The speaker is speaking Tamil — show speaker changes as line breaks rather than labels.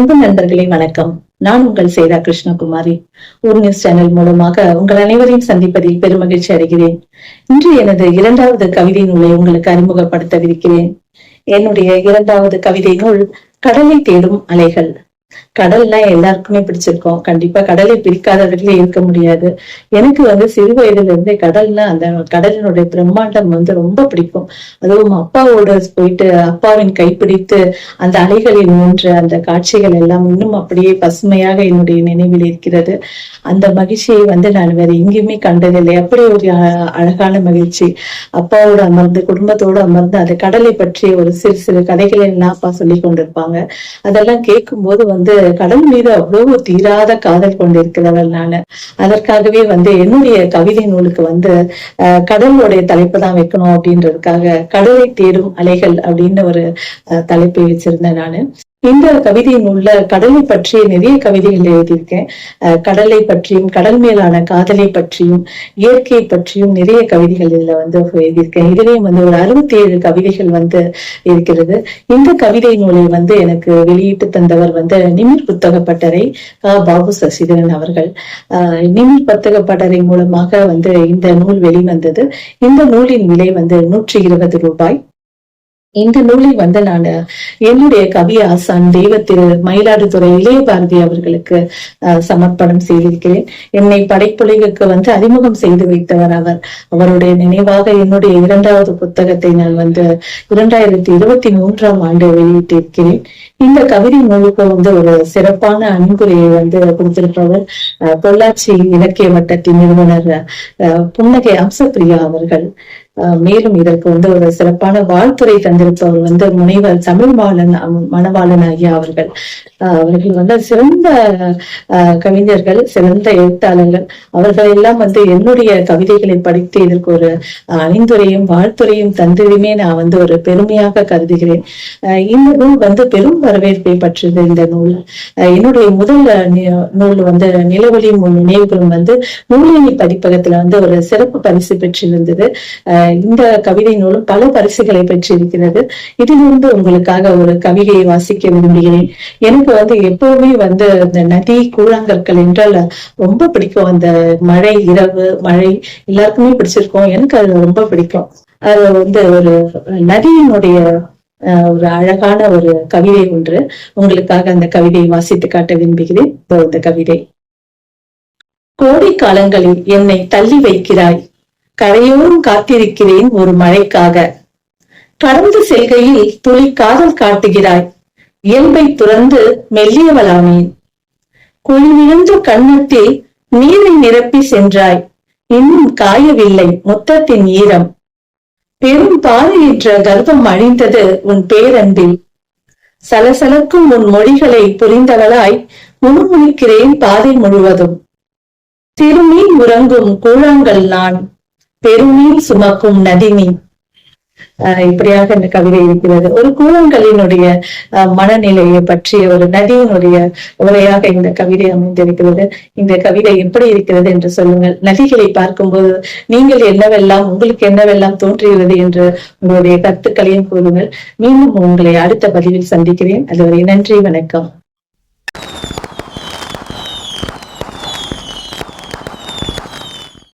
அன்பு நண்பர்களே வணக்கம். நான் உங்கள் சேதா கிருஷ்ணகுமாரி. ஊர் நியூஸ் சேனல் மூலமாக உங்கள் அனைவரையும் சந்திப்பதில் பெருமகிழ்ச்சி அடைகிறேன். இன்று எனது இரண்டாவது கவிதை நூலை உங்களுக்கு அறிமுகப்படுத்தவிருக்கிறேன். என்னுடைய இரண்டாவது கவிதை நூல் கடலை தேடும் அலைகள். கடல்னா எல்லாருக்குமே பிடிச்சிருக்கும். கண்டிப்பா கடலை பிடிக்காதவர்களே இருக்க முடியாது. எனக்கு வந்து சிறு வயதுல இருந்தே கடல்னா அந்த கடலினுடைய பிரம்மாண்டம் வந்து ரொம்ப பிடிக்கும். அதுவும் அப்பாவோட போயிட்டு அப்பாவின் கைப்பிடித்து அந்த அலைகளில் நின்று அந்த காட்சிகள் எல்லாம் இன்னும் அப்படியே பசுமையாக என்னுடைய நினைவில் இருக்கிறது. அந்த மகிழ்ச்சியை வந்து நான் வேற எங்கேயுமே கண்டதில்லை. அப்படி ஒரு அழகான மகிழ்ச்சி. அப்பாவோட அமர்ந்து குடும்பத்தோடு அமர்ந்து அந்த கடலை பற்றிய ஒரு சிறு சிறு கதைகளை எல்லாம் அப்பா சொல்லி கொண்டிருப்பாங்க. அதெல்லாம் கேட்கும்போது வந்து வந்து கடல் மீது அவ்வளவு தீராத காதல் கொண்டிருக்கிறவள் நானு அதற்காகவே வந்து என்னுடைய கவிதை நூலுக்கு வந்து கடலுடைய தலைப்பு தான் வைக்கணும் அப்படின்றதுக்காக கடலை தேடும் அலைகள் அப்படின்னு ஒரு அஹ், தலைப்பை வச்சிருந்தேன் நானு. இந்த கவிதை நூல்ல கடலை பற்றிய நிறைய கவிதைகள் எழுதியிருக்கேன். கடலை பற்றியும் கடல் மேலான காதலை பற்றியும் இயற்கை பற்றியும் நிறைய கவிதைகள் இதுல வந்து எழுதியிருக்கேன். இதுலயும் வந்து ஒரு அறுபத்தி ஏழு கவிதைகள் வந்து இருக்கிறது. இந்த கவிதை நூலை வந்து எனக்கு வெளியிட்டு தந்தவர் வந்து நிமிர் புத்தக பட்டறை பாபு சசிதரன் அவர்கள். ஆஹ் நிமிர் புத்தக பட்டறை மூலமாக வந்து இந்த நூல் வெளிவந்தது. இந்த நூலின் விலை வந்து நூற்றி இருபது ரூபாய். இந்த நூலை வந்து நான் என்னுடைய கவி ஆசான் தெய்வத்திரு மயிலாடுதுறை இளைய பாரதி அவர்களுக்கு சமர்ப்பணம் செய்திருக்கிறேன். என்னை படைப்புலகுக்கு வந்து அறிமுகம் செய்து வைத்தவர் அவர். அவருடைய நினைவாக என்னுடைய இரண்டாவது புத்தகத்தை நான் வந்து இரண்டாயிரத்தி இருபத்தி மூன்றாம் ஆண்டு வெளியிட்டிருக்கிறேன். இந்த கவிதை நூலுக்கு வந்து ஒரு சிறப்பான அன்புரையை வந்து கொடுத்திருப்பவர் பொள்ளாச்சி இலக்கிய வட்டத்தின் நிறுவனர் புன்னகை அம்சப்பிரியா அவர்கள். மேலும் இதற்கு வந்து ஒரு சிறப்பான வாழ்த்துறை தந்திருப்பவர் வந்து முனைவர் தமிழ் மாலன் மணவாளன் ஐயா அவர்கள். அவர்கள் வந்து சிறந்த கவிஞர்கள் சிறந்த எழுத்தாளர்கள். அவர்கள் எல்லாம் வந்து என்னுடைய கவிதைகளை படித்து இதற்கு ஒரு அணிந்துரையும் வாழ்த்துறையும் தந்ததுமே நான் வந்து ஒரு பெருமையாக கருதுகிறேன். இந்த நூல் வந்து பெரும் வரவேற்பை பற்றியது இந்த நூல். என்னுடைய முதல் நூல் வந்து நிலவொளி நினைவுகளும் வந்து நூலினி பதிப்பகத்துல வந்து ஒரு சிறப்பு பரிசு பெற்றிருந்தது. இந்த கவிதை நூலும் பல பரிசுகளை பெற்றிருக்கிறது. இதிலிருந்து உங்களுக்காக ஒரு கவிதையை வாசிக்க விரும்புகிறேன். எனக்கு வந்து எப்பவுமே வந்து இந்த நதி கூழாங்கற்கள் என்றால் ரொம்ப பிடிக்கும். அந்த மழை இரவு மழை எல்லாருக்குமே பிடிச்சிருக்கும். எனக்கு அது ரொம்ப பிடிக்கும். அது வந்து ஒரு நதியினுடைய ஒரு அழகான ஒரு கவிதை ஒன்று. உங்களுக்காக அந்த கவிதையை வாசித்து காட்ட விரும்புகிறேன். இந்த கவிதை. கோடை காலங்களில் என்னை தள்ளி வைக்கிறாய். கரையோரும் காத்திருக்கிறேன் ஒரு மழைக்காக. கடந்து செல்கையில் துளி காதல் காட்டுகிறாய். இயல்பை துறந்து மெல்லியவளானேன் குழிவிழுந்த கண்ணத்தில் நீரை நிரப்பி சென்றாய். இன்னும் காயவில்லை முத்தத்தின் ஈரம். பெரும் பாறையற்ற கர்ப்பம் அழிந்தது உன் பேரன்பில். சலசலக்கும் உன் மொழிகளை புரிந்தவளாய் முணுமுணுக்கிறேன் பாதை முழுவதும். திருமீன் உறங்கும் கூழாங்கல் நான். பெருமீன் சுமக்கும் நதினி. இப்படியாக இந்த கவிதை இருக்கிறது. ஒரு கூழங்களினுடைய மனநிலையை பற்றிய ஒரு நதியினுடைய உரையாக இந்த கவிதை அமைந்திருக்கிறது. இந்த கவிதை எப்படி இருக்கிறது என்று சொல்லுங்கள். நதிகளை பார்க்கும்போது நீங்கள் என்னவெல்லாம் உங்களுக்கு என்னவெல்லாம் தோன்றுகிறது என்று உங்களுடைய கருத்துக்களையும் கூறுங்கள். மீண்டும் உங்களை அடுத்த பதிவில் சந்திக்கிறேன். அதுவரை நன்றி வணக்கம்.